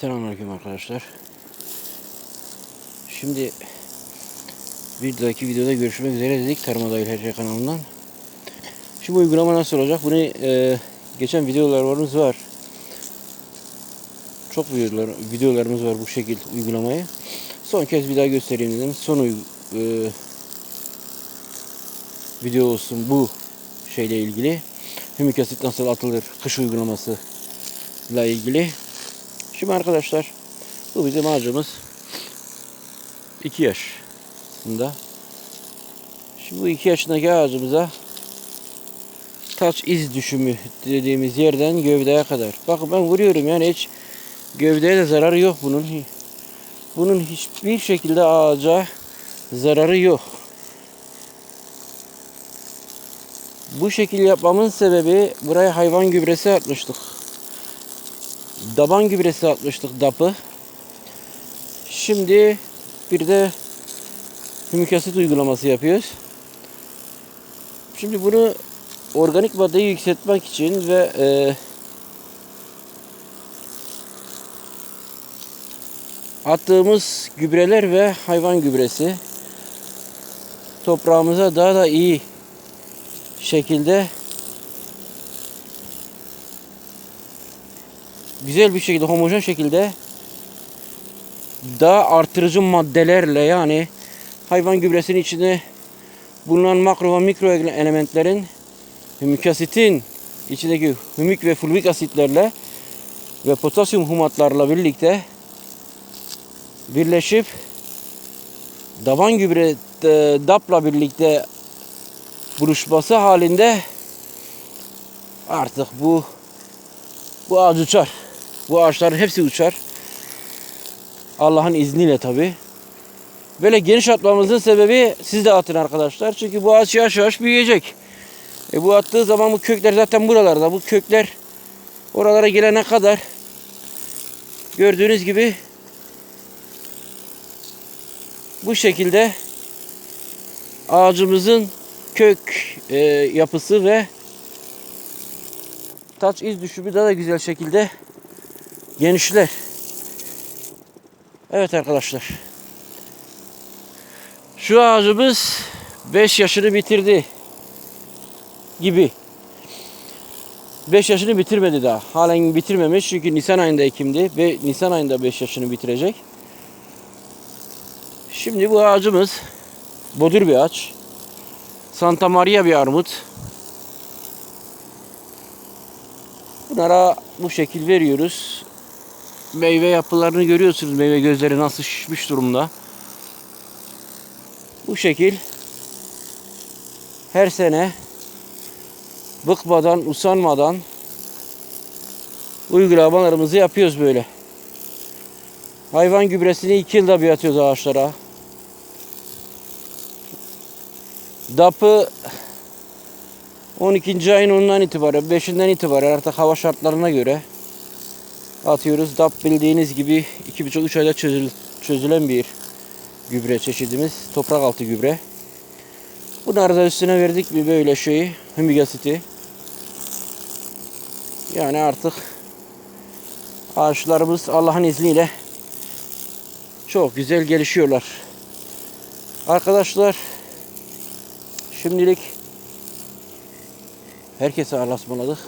Selamünaleyküm arkadaşlar. Şimdi bir dahaki videoda görüşmek üzere dedik Tarım Adayı Her Şey kanalından. Şimdi bu uygulama nasıl olacak? Bunu e, geçen videolarımız var. Çok videolar, videolarımız var bu şekilde uygulamayı. Son kez bir daha göstereyim dedim. Son e, video olsun bu şeyle ilgili. Hümik asit nasıl atılır? Kış uygulaması ile ilgili. Şimdi arkadaşlar bu bizim ağacımız 2 yaşında. Şimdi bu 2 yaşındaki ağacımıza taç iz düşümü dediğimiz yerden gövdeye kadar. Bakın ben vuruyorum yani hiç gövdeye de zararı yok bunun. Bunun hiçbir şekilde ağaca zararı yok. Bu şekil yapmamın sebebi buraya hayvan gübresi atmıştık. Daban gübresi atmıştık dapı. Şimdi bir de hümik uygulaması yapıyoruz. Şimdi bunu organik maddeyi yükseltmek için ve e, attığımız gübreler ve hayvan gübresi toprağımıza daha da iyi şekilde güzel bir şekilde homojen şekilde daha artırıcı maddelerle yani hayvan gübresinin içinde bulunan makro ve mikro elementlerin hümik asitin içindeki hümik ve fulvik asitlerle ve potasyum humatlarla birlikte birleşip daban gübre e, DAP'la birlikte buluşması halinde artık bu bu ağaç uçar. Bu ağaçların hepsi uçar. Allah'ın izniyle tabi. Böyle geniş atmamızın sebebi siz de atın arkadaşlar. Çünkü bu ağaç yavaş yavaş büyüyecek. E bu attığı zaman bu kökler zaten buralarda. Bu kökler oralara gelene kadar gördüğünüz gibi bu şekilde ağacımızın kök e, yapısı ve taç iz düşümü daha da güzel şekilde genişler. Evet arkadaşlar. Şu ağacımız 5 yaşını bitirdi gibi. 5 yaşını bitirmedi daha. Halen bitirmemiş çünkü Nisan ayında ekimdi ve Nisan ayında 5 yaşını bitirecek. Şimdi bu ağacımız bodur bir ağaç. Santa Maria bir armut. Bunlara bu şekil veriyoruz. Meyve yapılarını görüyorsunuz. Meyve gözleri nasıl şişmiş durumda. Bu şekil her sene bıkmadan, usanmadan uygulamalarımızı yapıyoruz böyle. Hayvan gübresini iki yılda bir atıyoruz ağaçlara. DAP'ı 12. ayın 10'undan itibaren, 5'inden itibaren artık hava şartlarına göre atıyoruz. DAP bildiğiniz gibi 2,5-3 ayda çözül, çözülen bir gübre çeşidimiz. Toprak altı gübre. Bunları da üstüne verdik bir böyle şeyi, hümik. Yani artık ağaçlarımız Allah'ın izniyle çok güzel gelişiyorlar. Arkadaşlar şimdilik herkese Allah'a ısmarladık.